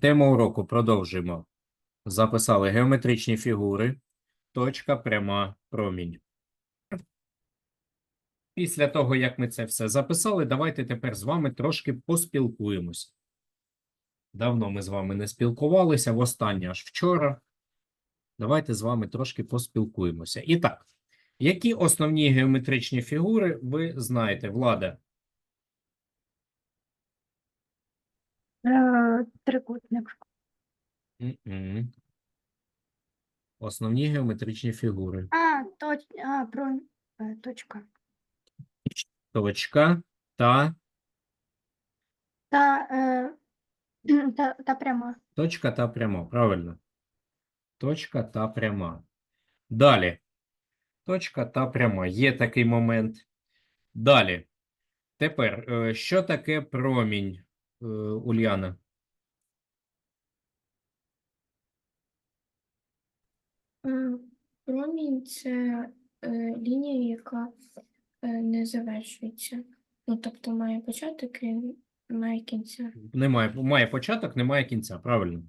Тему уроку продовжуємо. Записали геометричні фігури, точка, пряма, промінь. Після того, як ми це все записали, давайте тепер з вами трошки поспілкуємося. Давно ми з вами не спілкувалися, востаннє аж вчора. Давайте з вами трошки поспілкуємося. І так, які основні геометричні фігури ви знаєте, Влада? Трикутник. М-м. Основні геометричні фігури. А, точ... а, про... е, точка. Точка та Та, е, та, та пряма. точка та пряма. Правильно. Точка та пряма. Далі. Точка та пряма. Є такий момент. Далі. Тепер, е, що таке промінь, е, Ульяна? М, Промінь це е, лінія, яка е, не завершується. Ну, тобто має початок і має кінця. Немає, має початок, немає кінця. Правильно.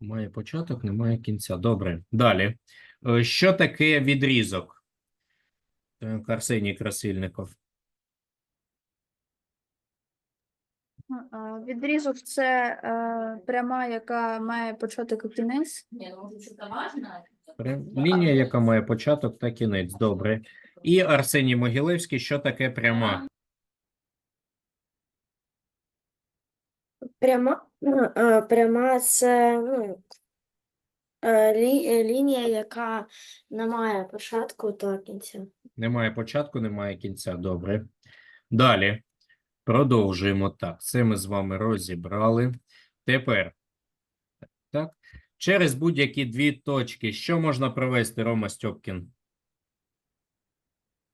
Має початок, немає кінця. Добре. Далі. Е, Що таке відрізок? Так, Арсеній Красильников. Відрізок це е, пряма, яка має початок і кінець. Лінія, яка має початок та кінець. Добре. І Арсеній Могилевський, що таке пряма? Пряма, ну, е, пряма це ну, е, лі, лінія, яка не має початку та кінця. Немає початку, немає кінця. Добре. Далі. Продовжуємо так. Це ми з вами розібрали. Тепер. Так. Через будь-які дві точки, що можна провести, Рома Стьопкін?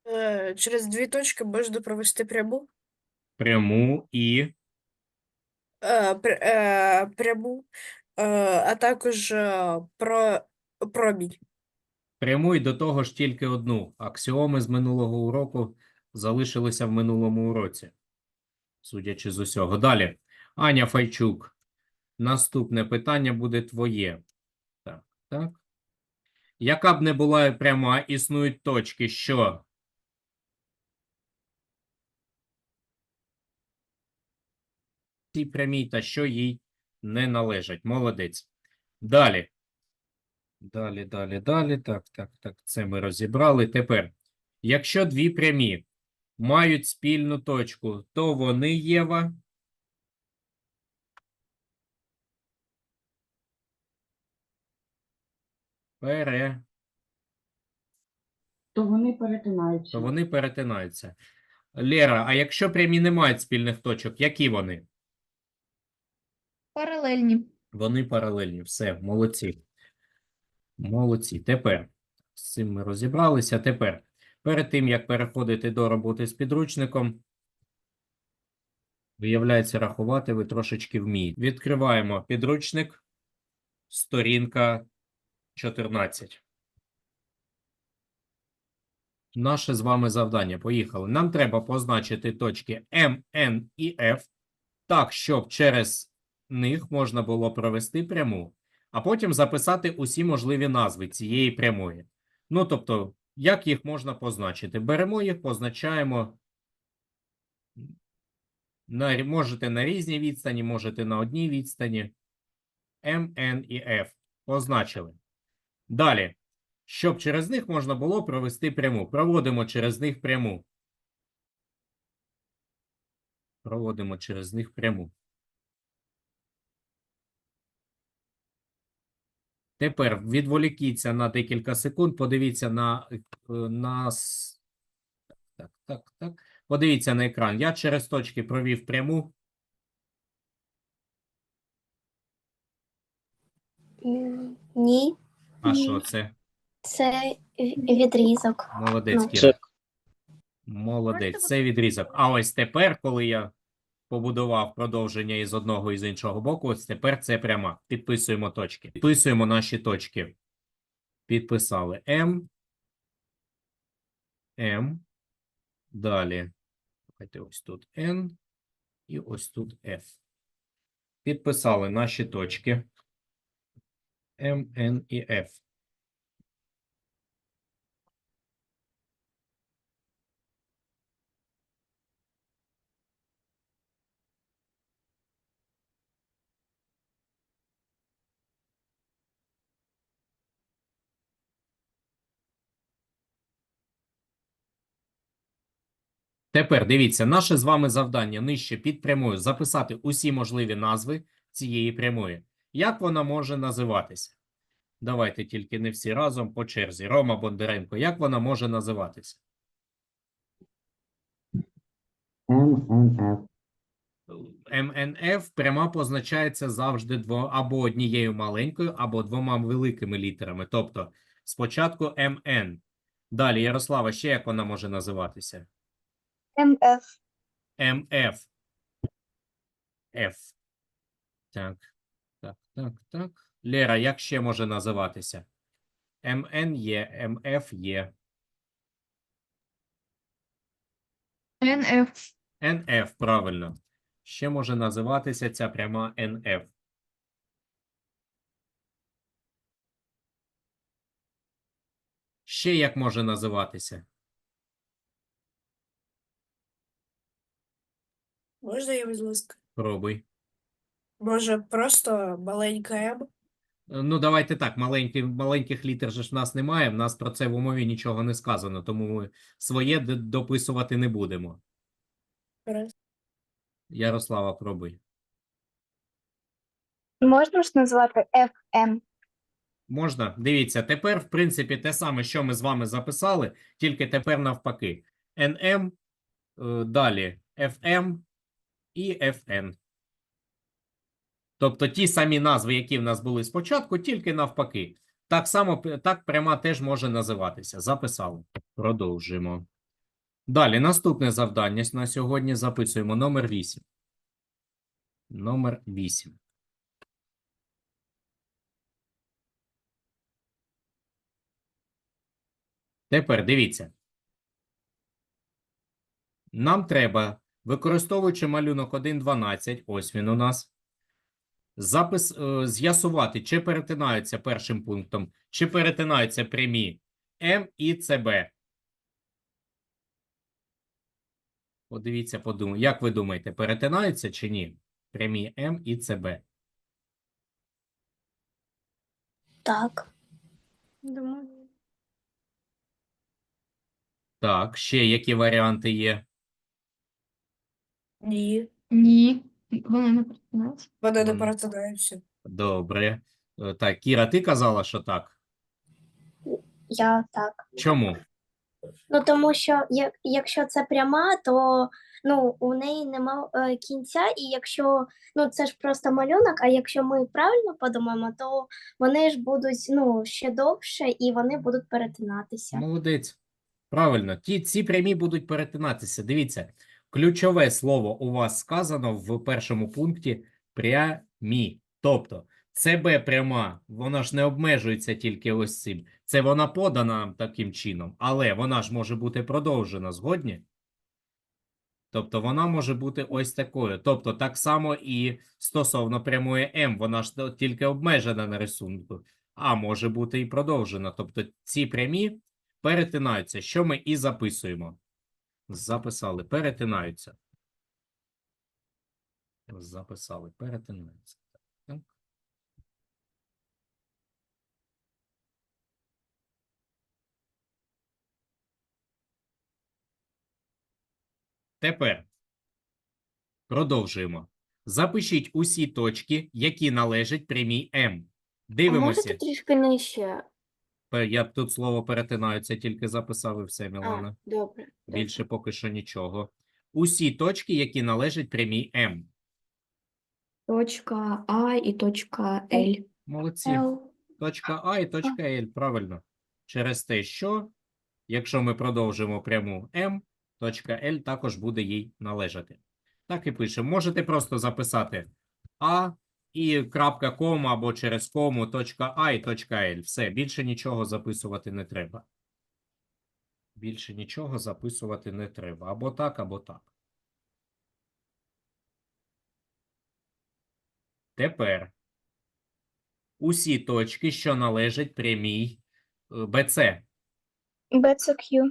Е, Через дві точки можна провести пряму. Пряму і Е, пр- е, Пряму, е, а також е, про, промінь. пряму і до того ж тільки одну. Аксіоми з минулого уроку залишилися в минулому уроці. Судячи з усього. Далі. Аня Файчук. Наступне питання буде твоє. Так, так. Яка б не була пряма, існують точки, що цій прямій та що їй не належать. Молодець. Далі. Далі, далі, далі. Так, так, так. Це ми розібрали. Тепер, якщо дві прямі мають спільну точку, то вони, Єва, пере, то вони перетинаються. то вони перетинаються. Лера, а якщо прямі не мають спільних точок, які вони? Паралельні. Вони паралельні. Все, молодці. Молодці. Тепер з цим ми розібралися. Тепер, перед тим, як переходити до роботи з підручником, виявляється, рахувати ви трошечки вмієте. Відкриваємо підручник, сторінка 14. Наше з вами завдання. Поїхали. Нам треба позначити точки М, Н і F так, щоб через них можна було провести пряму, а потім записати усі можливі назви цієї прямої. Ну, тобто, як їх можна позначити? Беремо їх, позначаємо. На, можете на різній відстані, можете на одній відстані. М, Н і F. Позначили. Далі. Щоб через них можна було провести пряму. Проводимо через них пряму. Проводимо через них пряму. Тепер відволікіться на декілька секунд, подивіться на, е, на так, так, так. Подивіться на екран. Я через точки провів пряму. Ні, А Ні. що це? це відрізок. Молодець, Ну. Кіра. Молодець, це відрізок. А ось тепер, коли я побудував продовження із одного і з іншого боку, ось тепер це пряма. Підписуємо точки. Підписуємо наші точки. Підписали М. М. Далі. Давайте ось тут N. І ось тут F. Підписали наші точки М, Н і Ф. Тепер дивіться, наше з вами завдання нижче під прямою записати усі можливі назви цієї прямої. Як вона може називатися? Давайте тільки не всі разом по черзі. Рома Бондаренко, як вона може називатися? МНФ. МНФ пряма позначається завжди дво, або однією маленькою, або двома великими літерами. Тобто спочатку МН. Далі, Ярослава, ще як вона може називатися? МФ. МФ. Ф. Так. Так, так, так. Лера, як ще може називатися? МН є, МФ є. НФ. НФ, правильно. Ще може називатися ця пряма НФ. Ще як може називатися? Можна я, будь ласка? Пробуй. Може, просто маленька М? Е, Ну, давайте так, маленьких, маленьких літер же ж в нас немає, в нас про це в умові нічого не сказано, тому ми своє д- дописувати не будемо. Раз. Ярослава, пробуй. Можна ж назвати ФМ? Можна? Дивіться, тепер, в принципі, те саме, що ми з вами записали, тільки тепер навпаки. НМ, е, далі FM і FN. Тобто ті самі назви, які в нас були спочатку, тільки навпаки. Так само, так пряма теж може називатися. Записали. Продовжуємо. Далі, наступне завдання на сьогодні записуємо номер 8. Номер 8. Тепер дивіться. Нам треба, використовуючи малюнок 1.12, ось він у нас, запис, е, з'ясувати, чи перетинаються першим пунктом, чи перетинаються прямі М і ЦБ. Подивіться, подумайте, як ви думаєте, перетинаються чи ні? Прямі М і ЦБ. Так. Думаю. Так, ще які варіанти є? Ні. Ні. Вони не перетинаються. Вони не Вони. перетинаються. Добре. Е, Так, Кіра, ти казала, що так. Я так. Чому? Ну тому що як, якщо це пряма, то ну у неї нема е, кінця, і якщо ну це ж просто малюнок, а якщо ми правильно подумаємо, то вони ж будуть ну ще довше і вони будуть перетинатися. Молодець. Правильно, ті, ці прямі будуть перетинатися. Дивіться, ключове слово у вас сказано в першому пункті прямі. Тобто, ЦБ пряма, вона ж не обмежується тільки ось цим. Це вона подана таким чином, але вона ж може бути продовжена, згодні? Тобто вона може бути ось такою. Тобто, так само і стосовно прямої М, вона ж тільки обмежена на рисунку, а може бути і продовжена. Тобто ці прямі перетинаються, що ми і записуємо. Записали, перетинаються. Записали, перетинаються. Так. Тепер продовжуємо. Запишіть усі точки, які належать прямій М. Дивимося. трішки нижче? Я б тут слово перетинаються, тільки записав і все, Мілана. добре. Більше поки що нічого. Усі точки, які належать прямій М. Точка А і точка Л. Молодці. Л. Точка А і точка Л, правильно. Через те, що, якщо ми продовжимо пряму М, точка Л також буде їй належати. Так і пишемо. Можете просто записати А і крапка або через кому точка А і точка Л. Все, більше нічого записувати не треба. Більше нічого записувати не треба. Або так, або так. Тепер усі точки, що належать прямій BC. B це Q.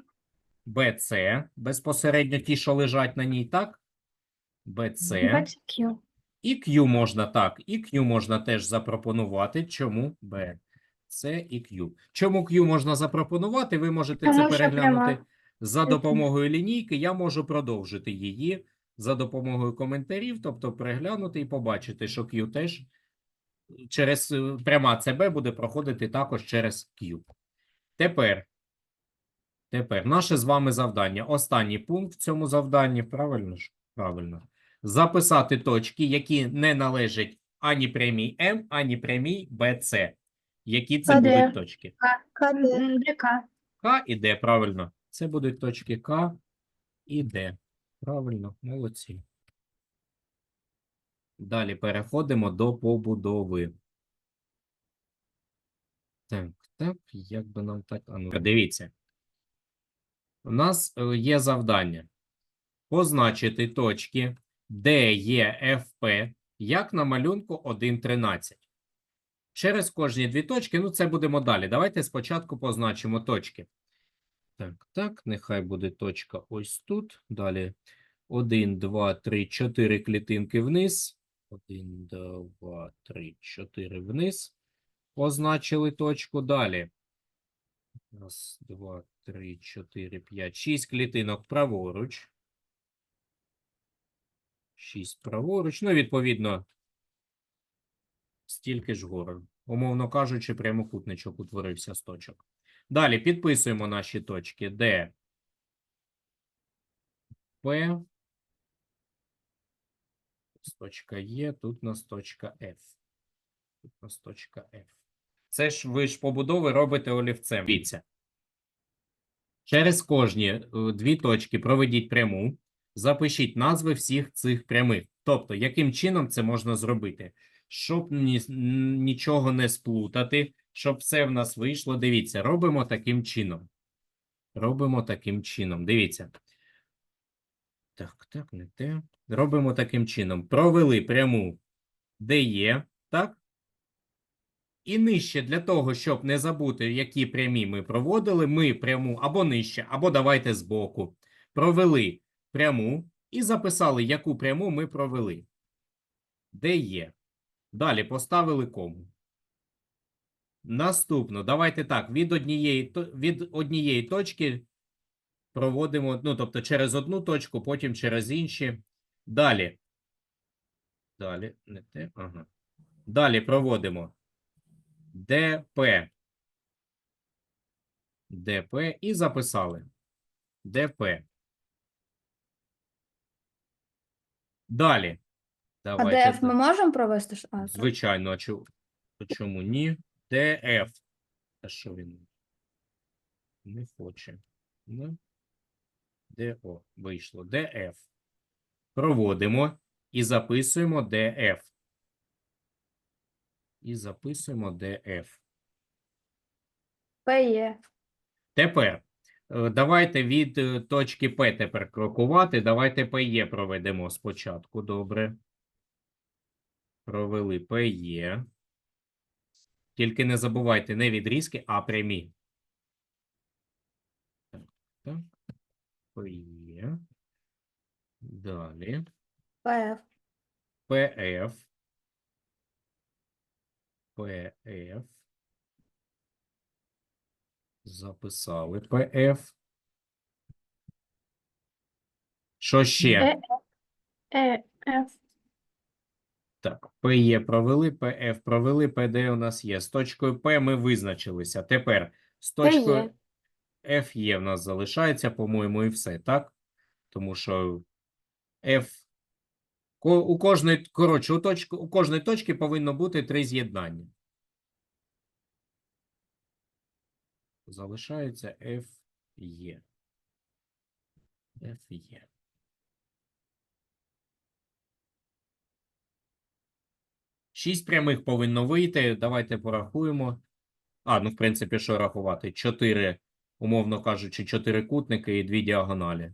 BC, безпосередньо ті, що лежать на ній, так? BC. B це Q. І Q можна так, і Q можна теж запропонувати. Чому B, C і Q? Чому Q можна запропонувати? Ви можете це переглянути за допомогою лінійки. Я можу продовжити її за допомогою коментарів, тобто переглянути і побачити, що Q теж через е, пряма CB буде проходити також через Q. Тепер, тепер наше з вами завдання. Останній пункт в цьому завданні, правильно ж? Правильно. Записати точки, які не належать ані прямій М, ані прямій BC. Які це будуть точки? КД. ДК. К і Д, правильно. Це будуть точки К і Д. Правильно, молодці. Далі переходимо до побудови. Так, так, як би нам так. А ну, дивіться. У нас е, є завдання позначити точки Д, Е, Ф, П, як на малюнку 1.13. Через кожні дві точки, ну це будемо далі. Давайте спочатку позначимо точки. Так, так, нехай буде точка ось тут. Далі 1, 2, 3, 4 клітинки вниз. 1, 2, 3, 4 вниз. Позначили точку далі. Раз, два, три, чотири, п'ять, шість клітинок праворуч. Шість праворуч. Ну, відповідно, стільки ж гору. Умовно кажучи, прямокутничок утворився з точок. Далі підписуємо наші точки. Д, П. Точка Є, тут у нас точка F. Тут нас точка F. Це ж ви ж побудови робите олівцем. Через кожні е, дві точки проведіть пряму, запишіть назви всіх цих прямих. Тобто, яким чином це можна зробити? Щоб ні, нічого не сплутати, щоб все в нас вийшло. Дивіться, робимо таким чином. Робимо таким чином. Дивіться. Так, так, не те. Робимо таким чином. Провели пряму, де є, так? І нижче для того, щоб не забути, які прямі ми проводили, ми пряму або нижче, або давайте збоку. Провели пряму і записали, яку пряму ми провели. Де є. Далі поставили кому. Наступно, давайте так, від однієї, від однієї точки проводимо, ну, тобто через одну точку, потім через інші. Далі. Далі, не те, ага. Далі проводимо ДП. ДП і записали. ДП. Далі. А ДФ ми можемо провести? А. Звичайно, а а чому ні? ДФ. А що він? Не хоче. Ну. ДО. Вийшло. ДФ. Проводимо і записуємо ДФ. І записуємо ДФ. ПЄ. Тепер давайте від е, точки П тепер крокувати. Давайте ПЕ проведемо спочатку. Добре. Провели ПЕ. Тільки не забувайте не відрізки, а прямі. Так, так. ПЕ. Далі. ПФ. ПФ. ПФ. Записали ПФ. Що ще? Е, Е, Ф. Так, ПЕ провели, ПФ провели, ПД у нас є. З точкою П ми визначилися. Тепер з точкою Ф є в нас залишається, по-моєму, і все, так? Тому що F у кожної, коротше, у, точку, у кожної точки повинно бути три з'єднання. Залишається F є. F є. Шість прямих повинно вийти. Давайте порахуємо. А, ну, в принципі, що рахувати? Чотири, умовно кажучи, чотири кутники і дві діагоналі.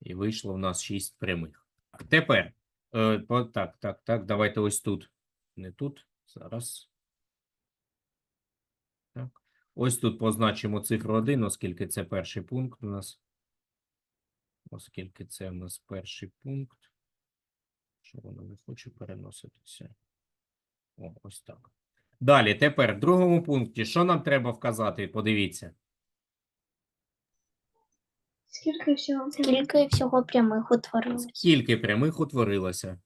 І вийшло в нас шість прямих. Тепер Е, так, так, так. Давайте ось тут. Не тут. Зараз. Так. Ось тут позначимо цифру 1, оскільки це перший пункт у нас. Оскільки це у нас перший пункт. Що воно не хоче переноситися. О, ось так. Далі, тепер в другому пункті, що нам треба вказати? Подивіться. Скільки всього? Скільки всього прямих утворилось? Скільки прямих утворилося?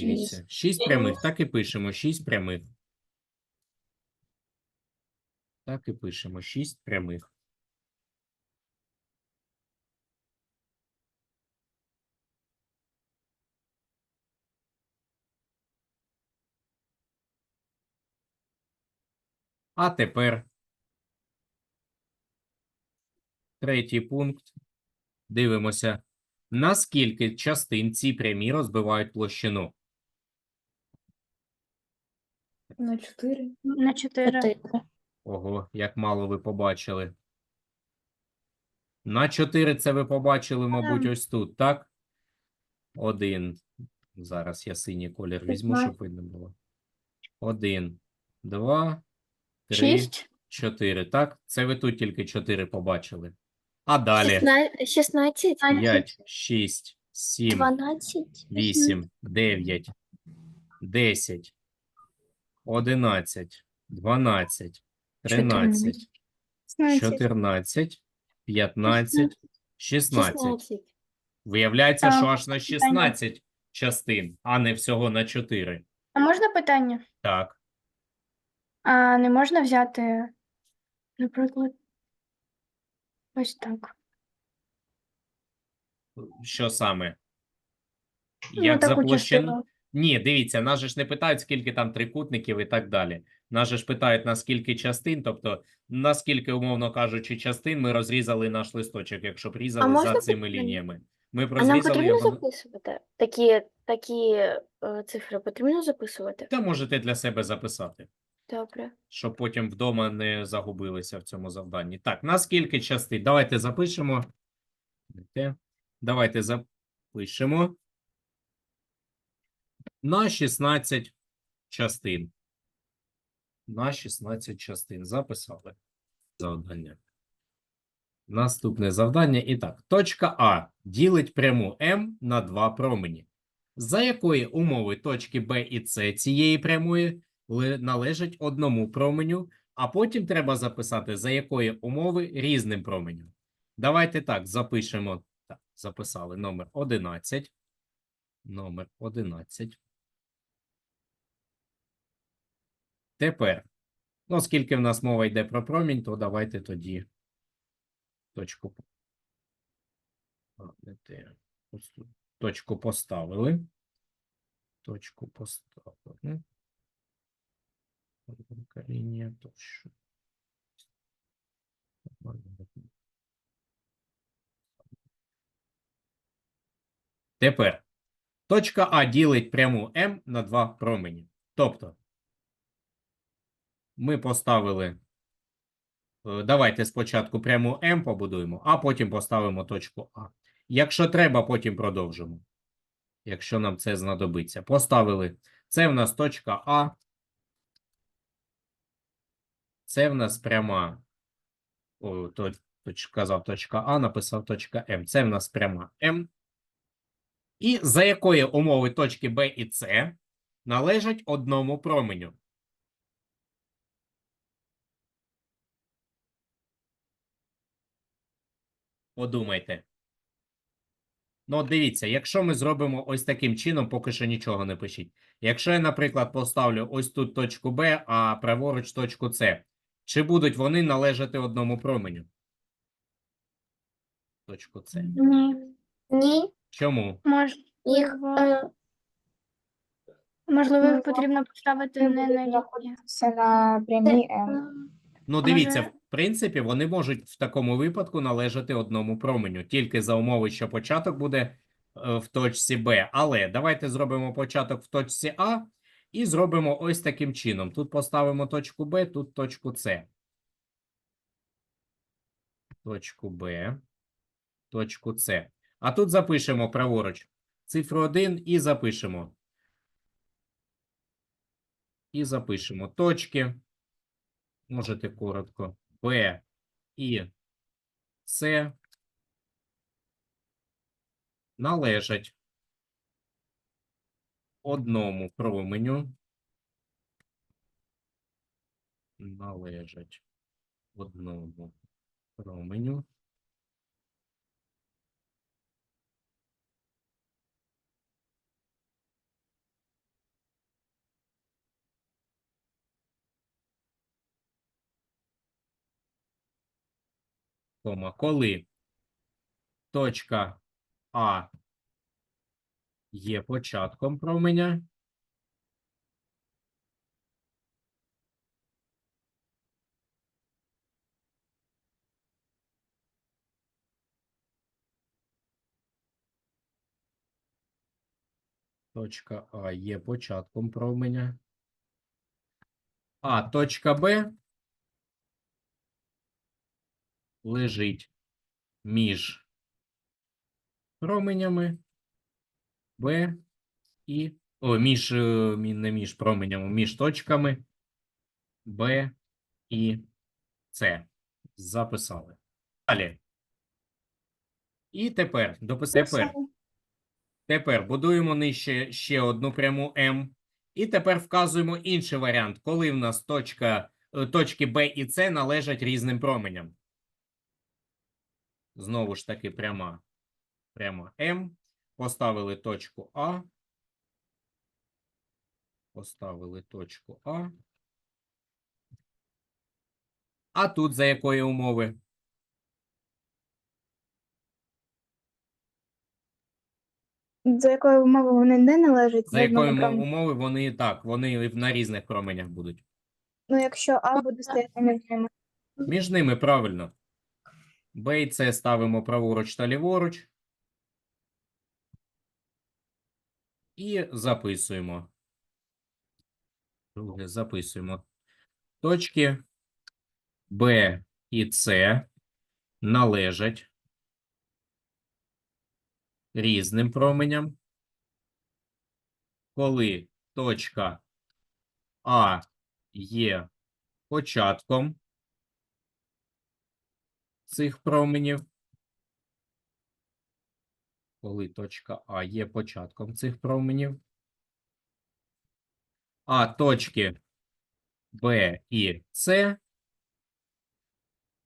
Дивіться. Шість прямих. Так і пишемо. Шість прямих. Так і пишемо 6 прямих. А тепер третій пункт. Дивимося, наскільки частин ці прямі розбивають площину. На чотири, На чотири. Ого, як мало ви побачили. На 4 це ви побачили, мабуть, ось тут, так? Один. Зараз я синій колір візьму, щоб видно було. Один, два, три, Шість. чотири. Так? Це ви тут тільки 4 побачили. А далі Шістнадцять. 5, 6, 7, Дванадцять. 8, 9, 10, 11, 12, 13, 14, 15, 16. Виявляється, що аж на 16 частин, а не всього на 4. А можна питання? Так. А не можна взяти, наприклад, ось так. Що саме? Ну, Як за таку площину? Ні, дивіться, нас же ж не питають, скільки там трикутників і так далі. Нас же ж питають, на скільки частин, тобто, наскільки, умовно кажучи, частин ми розрізали наш листочок, якщо б різали за цими питання? лініями. Ми А нам розрізали потрібно його. записувати? Такі, такі е, цифри потрібно записувати? Та можете для себе записати. Добре. щоб потім вдома не загубилися в цьому завданні. Так, на скільки частин? Давайте запишемо. Давайте запишемо. На 16 частин. На 16 частин. Записали завдання. Наступне завдання. І так, точка А ділить пряму М на два промені. За якої умови точки Б і С цієї прямої належать одному променю, а потім треба записати, за якої умови різним променям. Давайте так, запишемо. Так, записали номер 11. Номер 11. Тепер, ну, оскільки в нас мова йде про промінь, то давайте тоді точку. Точку поставили. Точку поставили. Лінія точно. Тепер точка А ділить пряму М на два промені. Тобто ми поставили. е, Давайте спочатку пряму М побудуємо, а потім поставимо точку А. Якщо треба, потім продовжимо. Якщо нам це знадобиться. Поставили. Це в нас точка А. Це в нас пряма. О, то, точ, казав точка А, написав точка М. Це в нас пряма М. І за якої умови точки Б і С належать одному променю. Подумайте. Ну, от дивіться, якщо ми зробимо ось таким чином, поки що нічого не пишіть. Якщо я, наприклад, поставлю ось тут точку Б, а праворуч точку С, чи будуть вони належати одному променю? Точку С. Ні. Ні. Чому? Мож, Їх е, можливо, Ну, потрібно поставити не на лінії. Це на прямій е, М. Ну, дивіться, принципі, вони можуть в такому випадку належати одному променю, тільки за умови, що початок буде е, в точці Б. Але давайте зробимо початок в точці А і зробимо ось таким чином. Тут поставимо точку Б, тут точку С. Точку Б, точку С. А тут запишемо праворуч цифру 1 і запишемо. І запишемо точки. Можете коротко. Б і С належать одному променю. Належать одному променю. Кома, коли точка А є початком променя, Точка А є початком променя. А точка Б лежить між променями Б і о, між, е, не між променями, між точками Б і С. Записали. Далі. І тепер. Тепер. Тепер будуємо нижче ще одну пряму М. І тепер вказуємо інший варіант, коли в нас точка, е, точки Б і С належать різним променям. Знову ж таки пряма. Пряма М. Поставили точку А. Поставили точку А. А тут за якої умови? За якою умовою вони не належать За якої одному умови вони так, вони на різних променях будуть. Ну, якщо А буде стояти між ними. Між ними правильно. Б і С ставимо праворуч та ліворуч. І записуємо. Друге записуємо. Точки Б і С належать різним променям. Коли точка А є початком цих променів. Коли точка А є початком цих променів. А точки Б і С.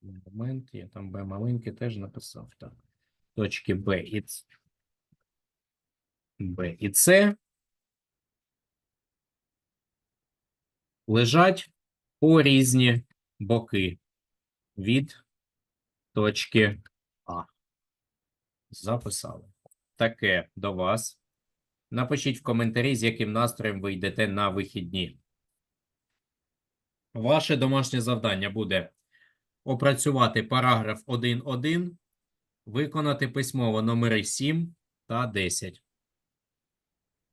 Момент, я там Б маленький теж написав. Так. Точки Б і С. Б і С лежать по різні боки від точки А. Записали. Таке до вас. Напишіть в коментарі, з яким настроєм ви йдете на вихідні. Ваше домашнє завдання буде опрацювати параграф 1.1, виконати письмово номери 7 та 10.